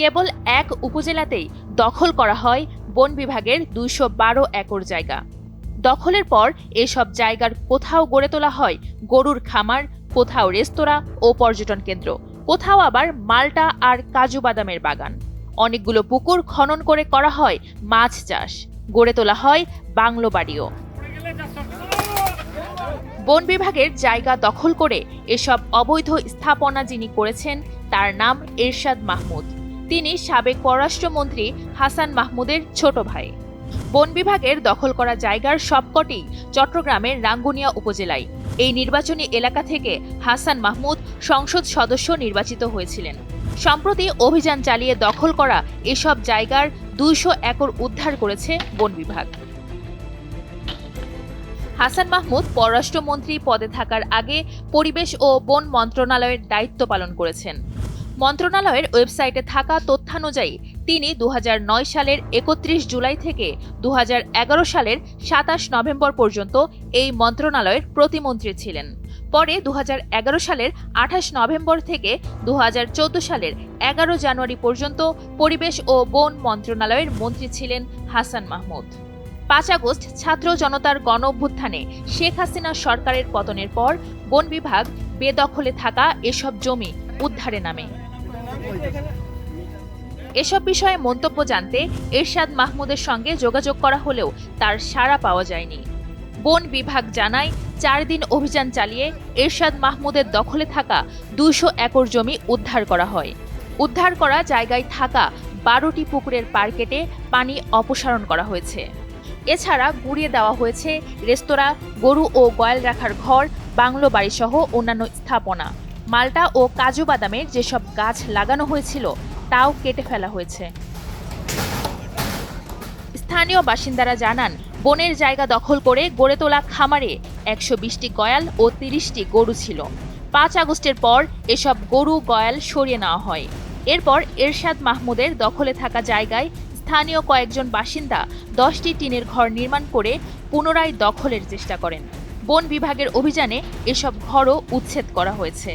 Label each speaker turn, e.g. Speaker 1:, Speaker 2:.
Speaker 1: কেবল এক উপজেলাতেই দখল করা হয় বন বিভাগের দুইশো বারো একর জায়গা। দখলের পর এসব জায়গার কোথাও গড়ে তোলা হয় গরুর খামার, কোথাও রেস্তোরাঁ ও পর্যটন কেন্দ্র, কোথাও আবার মাল্টা আর কাজু বাদামের বাগান। অনেকগুলো পুকুর খনন করে করা হয় মাছ চাষ। গড়ে তোলা হয় বাংলো বাড়িও। বন বিভাগের জায়গা দখল করে এসব অবৈধ স্থাপনা যিনি করেছেন, তার নাম এরশাদ মাহমুদ। তিনি সাবেক পররাষ্ট্রমন্ত্রী হাসান মাহমুদের ছোট ভাই। বন বিভাগের দখল করা জায়গার সবকটি চট্টগ্রামের রাঙ্গুনিয়া উপজেলায়। এই নির্বাচনী এলাকা থেকে হাসান মাহমুদ সংসদ সদস্য নির্বাচিত হয়েছিলেন। সম্প্রতি অভিযান চালিয়ে দখল করা এসব জায়গার দুইশো একর উদ্ধার করেছে বন বিভাগ। হাসান মাহমুদ পররাষ্ট্রমন্ত্রী পদে থাকার আগে পরিবেশ ও বন মন্ত্রণালয়ের দায়িত্ব পালন করেছেন। মন্ত্রণালয়ের ওয়েবসাইটে থাকা তথ্যানুযায়ী, তিনি দু হাজার নয় সালের একত্রিশ জুলাই থেকে দু হাজার এগারো সালের সাতাশ নভেম্বর পর্যন্ত এই মন্ত্রণালয়ের প্রতিমন্ত্রী ছিলেন। পরে দু হাজার এগারো সালের আঠাশ নভেম্বর থেকে দু হাজার চৌদ্দ সালের এগারো জানুয়ারি পর্যন্ত পরিবেশ ও বন মন্ত্রণালয়ের মন্ত্রী ছিলেন হাসান মাহমুদ। পাঁচ আগস্ট ছাত্র জনতার গণ অভ্যুত্থানে শেখ হাসিনা সরকারের পতনের পর বন বিভাগ বেদখলে থাকা এসব জমি উদ্ধারে নামে। এসব বিষয়ে মন্তব্য জানতে এরশাদ মাহমুদের সঙ্গে যোগাযোগ করা হলেও তার সাড়া পাওয়া যায়নি। বন বিভাগ জানায়, চার দিন অভিযান চালিয়ে এরশাদ মাহমুদের দখলে থাকা দুইশো একর জমি উদ্ধার করা হয়। উদ্ধার করা জায়গায় থাকা বারোটি পুকুরের পার কেটে পানি অপসারণ করা হয়েছে। এছাড়া গুড়িয়ে দেওয়া হয়েছে রেস্তোরাঁ, গরু ও গয়াল রাখার ঘর, বাংলো বাড়িসহ অন্যান্য স্থাপনা। মাল্টা ও কাজু বাদামের যেসব গাছ লাগানো হয়েছিল, তাও কেটে ফেলা হয়েছে। স্থানীয় বাসিন্দারা জানান, বনের জায়গা দখল করে গড়ে তোলা খামারে একশো বিশটি গয়াল ও তিরিশটি গরু ছিল। পাঁচ আগস্টের পর এসব গরু গয়াল সরিয়ে নেওয়া হয়। এরপর এরশাদ মাহমুদের দখলে থাকা জায়গায় স্থানীয় কয়েকজন বাসিন্দা দশটি টিনের ঘর নির্মাণ করে পুনরায় দখলের চেষ্টা করেন। বন বিভাগের অভিযানে এসব ঘরও উচ্ছেদ করা হয়েছে।